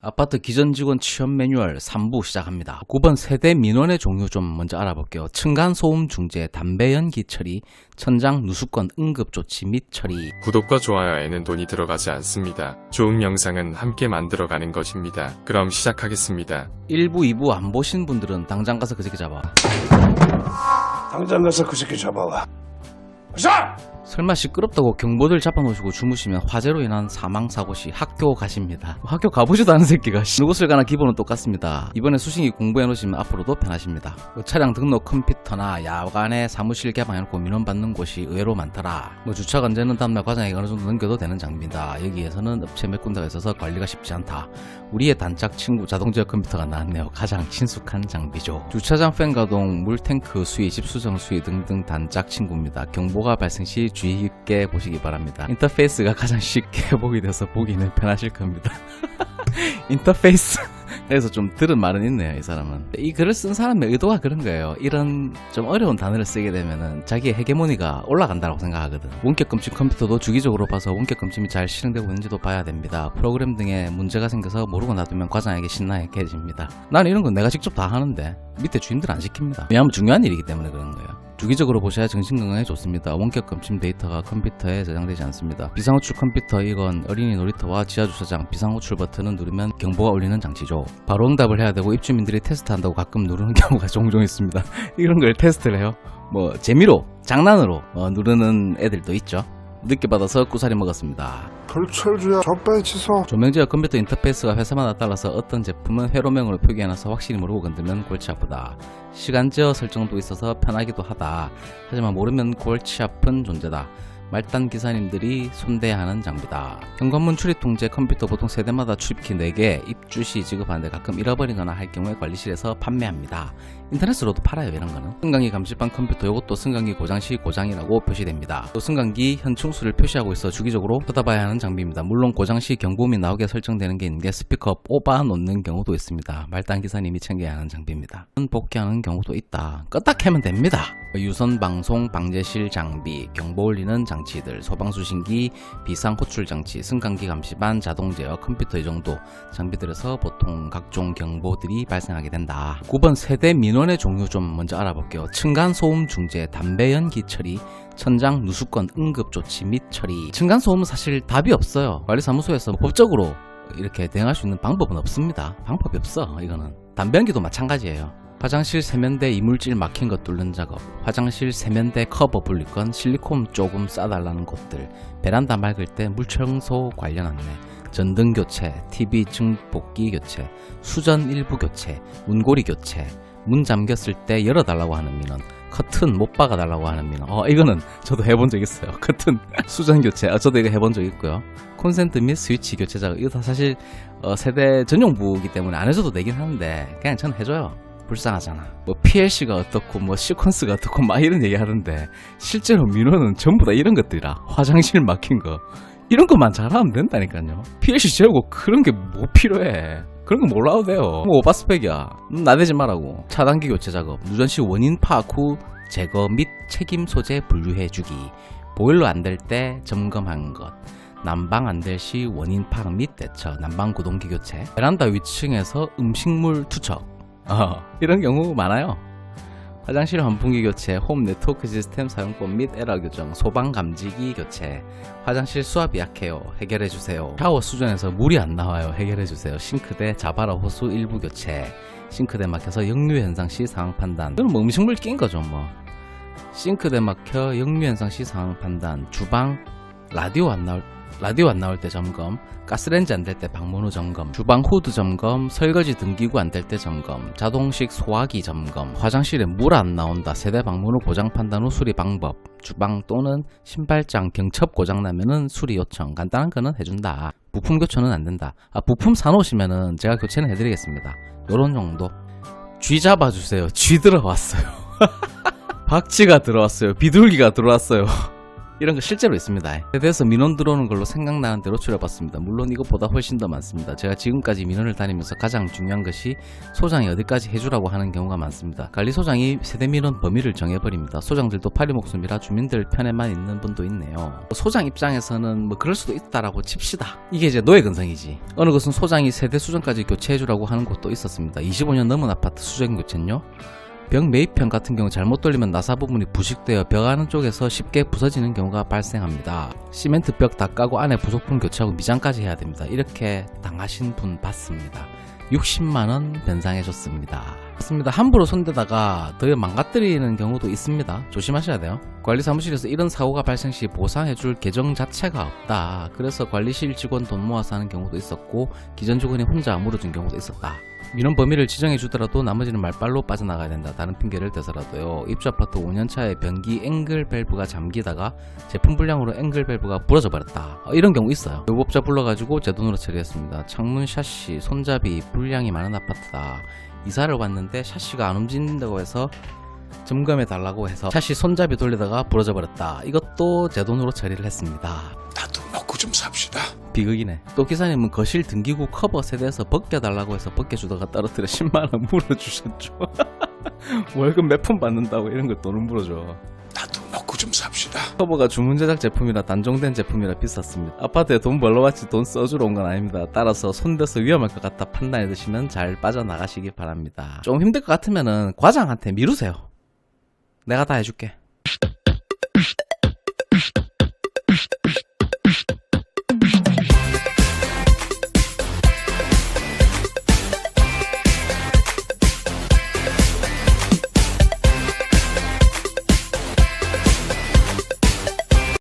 아파트 기존 직원 취업 매뉴얼 3부 시작합니다. 9번 세대 민원의 종류 좀 먼저 알아볼게요. 층간 소음 중재, 담배 연기 처리, 천장 누수권 응급 조치 및 처리. 구독과 좋아요에는 돈이 들어가지 않습니다. 좋은 영상은 함께 만들어가는 것입니다. 그럼 시작하겠습니다. 1부, 2부 안 보신 분들은 당장 가서 그 새끼 잡아. 당장 가서 그 새끼 잡아와. 자! 설마 시끄럽다고 경보들 잡아놓으시고 주무시면 화재로 인한 사망 사고 시 학교 가십니다. 학교 가보지도 않은 새끼가 씨. 누구을 가나 기본은 똑같습니다. 이번에 수신기 공부해 놓으시면 앞으로도 편하십니다. 뭐 차량 등록 컴퓨터나 야간에 사무실 개방해놓고 민원 받는 곳이 의외로 많더라. 뭐 주차 관제는 다음날 과장에게 어느 정도 넘겨도 되는 장비입니다. 여기에서는 업체 몇 군데가 있어서 관리가 쉽지 않다. 우리의 단짝 친구 자동제어 컴퓨터가 나왔네요. 가장 친숙한 장비죠. 주차장 팬 가동, 물탱크 수위, 집수정 수위 등등 단짝 친구입니다. 경보가 발생 시 주의 깊게 보시기 바랍니다. 인터페이스가 가장 쉽게 보게 돼서 보기는 편하실 겁니다. 인터페이스. 그래서 좀 들은 말은 있네요, 이 사람은. 이 글을 쓴 사람의 의도가 그런 거예요. 이런 좀 어려운 단어를 쓰게 되면은 자기의 헤게모니가 올라간다고 생각하거든. 원격 검침 컴퓨터도 주기적으로 봐서 원격 검침이 잘 실행되고 있는지도 봐야 됩니다. 프로그램 등에 문제가 생겨서 모르고 놔두면 과장에게 신나게 해집니다. 나는 이런 건 내가 직접 다 하는데 밑에 주인들 안 시킵니다. 왜냐하면 중요한 일이기 때문에 그런 거예요. 주기적으로 보셔야 정신건강에 좋습니다. 원격 검침 데이터가 컴퓨터에 저장되지 않습니다. 비상호출 컴퓨터 이건 어린이 놀이터와 지하주차장 비상호출 버튼을 누르면 경보가 울리는 장치죠. 바로 응답을 해야 되고 입주민들이 테스트한다고 가끔 누르는 경우가 종종 있습니다. 이런 걸 테스트를 해요. 뭐 재미로 장난으로 어, 누르는 애들도 있죠. 늦게 받아서 구사리 먹었습니다. 불철주야 적배치소. 조명제와 컴퓨터 인터페이스가 회사마다 달라서 어떤 제품은 회로명으로 표기해놔서 확실히 모르고 건들면 골치 아프다. 시간제어 설정도 있어서 편하기도 하다. 하지만 모르면 골치 아픈 존재다. 말단 기사님들이 손대야 하는 장비다. 현관문 출입 통제 컴퓨터 보통 세대마다 출입키 4개, 입주 시 지급하는데 가끔 잃어버리거나 할 경우에 관리실에서 판매합니다. 인터넷으로도 팔아요 이런 거는. 승강기 감시반 컴퓨터 이것도 승강기 고장 시 고장이라고 표시됩니다. 또 승강기 현충수를 표시하고 있어 주기적으로 쳐다봐야 하는 장비입니다. 물론 고장 시 경보음이 나오게 설정되는 게 있는 게 스피커 뽑아 놓는 경우도 있습니다. 말단 기사님이 챙겨야 하는 장비입니다. 복귀하는 경우도 있다. 껐다 켜면 됩니다. 유선 방송 방제실 장비, 경보 울리는 장 치들, 소방수신기, 비상 호출 장치, 승강기 감시반, 자동 제어, 컴퓨터 이 정도 장비들에서 보통 각종 경보들이 발생하게 된다. 9번 세대 민원의 종류 좀 먼저 알아볼게요. 층간 소음 중재, 담배 연기 처리, 천장 누수권 응급 조치 및 처리. 층간 소음은 사실 답이 없어요. 관리사무소에서 법적으로 이렇게 대응할 수 있는 방법은 없습니다. 방법이 없어. 이거는 담배 연기도 마찬가지예요. 화장실 세면대 이물질 막힌 것 뚫는 작업, 화장실 세면대 커버 분리건, 실리콘 조금 싸달라는 곳들, 베란다 맑을 때 물청소 관련 안내, 전등 교체, TV 증폭기 교체, 수전 일부 교체, 문고리 교체, 문 잠겼을 때 열어달라고 하는 민원, 커튼 못 박아달라고 하는 민원. 어, 이거는 저도 해본 적 있어요. 커튼 수전 교체. 어, 저도 이거 해본 적 있고요. 콘센트 및 스위치 교체 작업. 이거 다 사실 어, 세대 전용부이기 때문에 안 해줘도 되긴 하는데 그냥 저는 해줘요. 불쌍하잖아. 뭐 PLC가 어떻고 뭐 시퀀스가 어떻고 막 이런 얘기 하는데 실제로 민원은 전부 다 이런 것들이라 화장실 막힌 거 이런 것만 잘하면 된다니까요. PLC 재우고 그런 게 뭐 필요해. 그런 거 몰라도 돼요. 뭐 오바스펙이야. 음, 나대지 말라고. 차단기 교체 작업, 누전시 원인 파악 후 제거 및 책임 소재 분류해 주기, 보일러 안 될 때 점검한 것, 난방 안 될 시 원인 파악 및 대처, 난방 구동기 교체, 베란다 위층에서 음식물 투척, 어, 이런 경우 많아요. 화장실 환풍기 교체, 홈 네트워크 시스템 사용법 및 에러 교정, 소방 감지기 교체, 화장실 수압이 약해요. 해결해 주세요. 샤워 수전에서 물이 안 나와요. 해결해 주세요. 싱크대 자바라 호수 일부 교체, 싱크대 막혀서 역류 현상 시 상황 판단. 이건 뭐 음식물 낀 거죠, 뭐. 싱크대 막혀 역류 현상 시 상황 판단, 주방 라디오 안 나올 라디오 안 나올 때 점검, 가스레인지 안 될 때 방문 후 점검, 주방 후드 점검, 설거지 등기구 안 될 때 점검, 자동식 소화기 점검, 화장실에 물 안 나온다 세대 방문 후 고장 판단 후 수리 방법, 주방 또는 신발장 경첩 고장 나면은 수리 요청, 간단한 거는 해준다. 부품 교체는 안 된다. 아 부품 사놓으시면은 제가 교체는 해드리겠습니다. 요런 정도. 쥐 잡아주세요. 쥐 들어왔어요. 박쥐가 들어왔어요. 비둘기가 들어왔어요. 이런 거 실제로 있습니다. 세대에서 민원 들어오는 걸로 생각나는 대로 추려봤습니다. 물론 이것보다 훨씬 더 많습니다. 제가 지금까지 민원을 다니면서 가장 중요한 것이 소장이 어디까지 해주라고 하는 경우가 많습니다. 관리소장이 세대 민원 범위를 정해버립니다. 소장들도 파리 목숨이라 주민들 편에만 있는 분도 있네요. 소장 입장에서는 뭐 그럴 수도 있다라고 칩시다. 이게 이제 노예 근성이지. 어느 곳은 소장이 세대 수정까지 교체해주라고 하는 곳도 있었습니다. 25년 넘은 아파트 수정 교체는요. 벽 매입형 같은 경우 잘못 돌리면 나사 부분이 부식되어 벽 안은 쪽에서 쉽게 부서지는 경우가 발생합니다. 시멘트 벽 다 까고 안에 부속품 교체하고 미장까지 해야 됩니다. 이렇게 당하신 분 봤습니다. 60만원 변상해줬습니다. 맞습니다. 함부로 손대다가 더 망가뜨리는 경우도 있습니다. 조심하셔야 돼요. 관리 사무실에서 이런 사고가 발생 시 보상해줄 계정 자체가 없다. 그래서 관리실 직원 돈 모아서 하는 경우도 있었고 기존 직원이 혼자 물어준 경우도 있었다. 민원 범위를 지정해 주더라도 나머지는 말빨로 빠져나가야 된다. 다른 핑계를 대서라도요. 입주 아파트 5년차에 변기 앵글 밸브가 잠기다가 제품 불량으로 앵글 밸브가 부러져 버렸다. 어, 이런 경우 있어요. 요법자 불러가지고 제 돈으로 처리했습니다. 창문 샤시, 손잡이 불량이 많은 아파트다. 이사를 왔는데 샤시가 안 움직인다고 해서 점검해 달라고 해서 샤시 손잡이 돌리다가 부러져 버렸다. 이것도 제 돈으로 처리를 했습니다. 나도 먹고 좀 삽시다. 비극이네. 또 기사님은 거실 등기구 커버 세대에서 벗겨달라고 해서 벗겨주다가 떨어뜨려 10만원 물어주셨죠. 월급 몇 푼 받는다고 이런 걸 돈을 물어줘. 좀 삽시다. 커버가 주문 제작 제품이라 단종된 제품이라 비쌌습니다. 아파트에 돈 벌러 왔지 돈 써주러 온 건 아닙니다. 따라서 손대서 위험할 것 같아 판단해 드시면 잘 빠져나가시기 바랍니다. 좀 힘들 것 같으면은 과장한테 미루세요. 내가 다 해줄게.